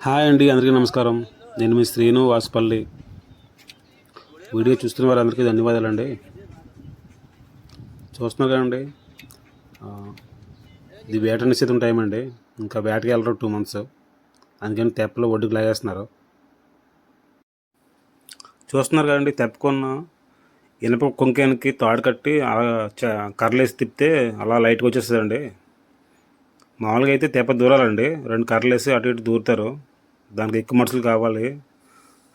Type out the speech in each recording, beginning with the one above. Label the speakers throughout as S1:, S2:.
S1: Hi అండి అందరికీ నమస్కారం. నేను మీ శ్రీను వాసుపల్లి. వీడియో చూస్తున్న వారందరికీ ధన్యవాదాలండి చూస్తున్నారు కదండి ఇది వేట నిశ్చితం టైం అండి. ఇంకా వేటకి వెళ్ళరు టూ మంత్స్ అందుకని తెప్పలో ఒడ్డుకు లాగేస్తున్నారు. చూస్తున్నారు కదండి తెప్పకున్న ఇనప కొంకానికి తాడు కట్టి అలా చ- కర్రలేసి తిప్పితే అలా లైట్గా వచ్చేస్తుందండి. మామూలుగా అయితే తెప్ప దూరాలండి. రెండు కర్రలు వేసి అటు ఇటు దూరుతారు. దానికి ఎక్కువ మనుషులు కావాలి.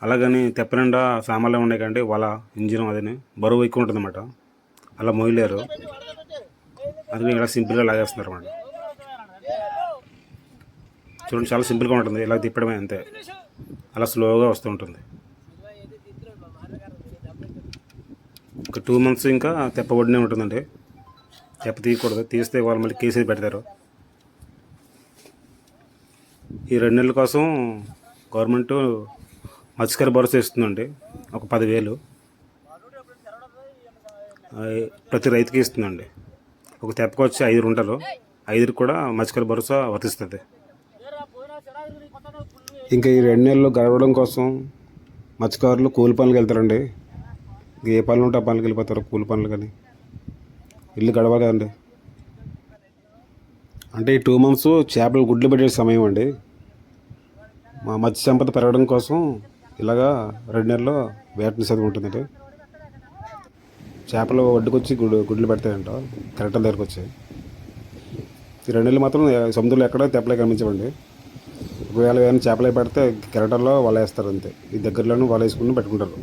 S1: అలాగని తెప్ప నిండా సామాన్లు ఉన్నాయి కండి వాళ్ళ ఇంజిన్ అదని. బరువు ఎక్కువ ఉంటుంది అన్నమాట అలా మోయలేరు అందుకని ఇలా సింపుల్గా లాగేస్తున్నారు అన్నమాట చూడండి చాలా సింపుల్గా ఉంటుంది. ఇలా తిప్పడమే అంతే. అలా స్లోగా వస్తూ ఉంటుంది. ఒక టూ మంత్స్ ఇంకా తెప్ప ఒడినే ఉంటుందండి. తెప్ప తీయకూడదు. తీస్తే వాళ్ళు మళ్ళీ కేసు పెడతారు. ఈ రెండు నెలల కోసం గవర్నమెంట్ మత్స్యకార భరోసా ఇస్తుందండి. ఒక పదివేలు. ప్రతి రైతుకి ఇస్తుందండి. ఒక తెప్పకు వచ్చి ఐదు ఉంటారు ఐదుకి కూడా మత్స్యకార భరోసా వర్తిస్తుంది. ఇంకా ఈ రెండు నెలలు గడవడం కోసం మత్స్యకారులు కూలి పనులకు వెళ్తారండి. ఏ పనులు ఉంటే ఆ పనులకు వెళ్ళిపోతారు కూలి పనులు కానీ. ఇల్లు గడవాలి కదండి. అంటే ఈ టూ మంత్స్ చేపలు గుడ్లు పెట్టే సమయం అండి. మా మత్స్య సంపద పెరగడం కోసం ఇలాగా రెండు నెలల్లో వేటని చదువుకుంటుందండి ఉంటుందండి చేపలు ఒడ్డుకొచ్చి గుడ్లు గుడ్లు పెడతాయంట కెరటం దగ్గరకు వచ్చి ఈ రెండు నెలలు మాత్రం సముద్రంలో ఎక్కడ తెప్పలే కనిపించవండి. ఒకవేళ ఏమైనా చేపలే పెడితే కెరటంలో వాళ్ళు వేస్తారు అంతే. ఈ దగ్గరలోనే వాళ్ళు వేసుకుని పెట్టుకుంటారు.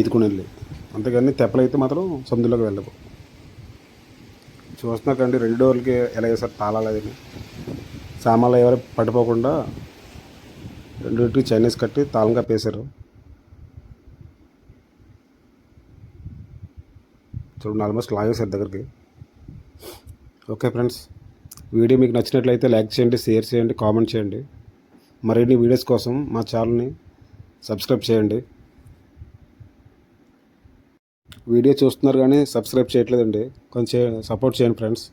S1: ఈదుకుని వెళ్ళి అంతేగాని తెప్పలైతే మాత్రం సముద్రంలోకి వెళ్ళవు. చూస్తున్నాకండి రెండు డోర్లకి ఎలా వేస్తారు తాళాలు అది సామాన్లు ఎవరు పడిపోకుండా రెండింటికి చైనీస్ కట్టి తాళంగా పేశారు. చూడండి ఆల్మోస్ట్ లాగేశారు దగ్గరికి. ఓకే ఫ్రెండ్స్ వీడియో మీకు నచ్చినట్లయితే లైక్ చేయండి షేర్ చేయండి కామెంట్ చేయండి. మరిన్ని వీడియోస్ కోసం మా ఛానల్ని సబ్స్క్రైబ్ చేయండి. వీడియో చూస్తున్నారు కానీ సబ్స్క్రైబ్ చేయట్లేదండి. కొంచెం సపోర్ట్ చేయండి ఫ్రెండ్స్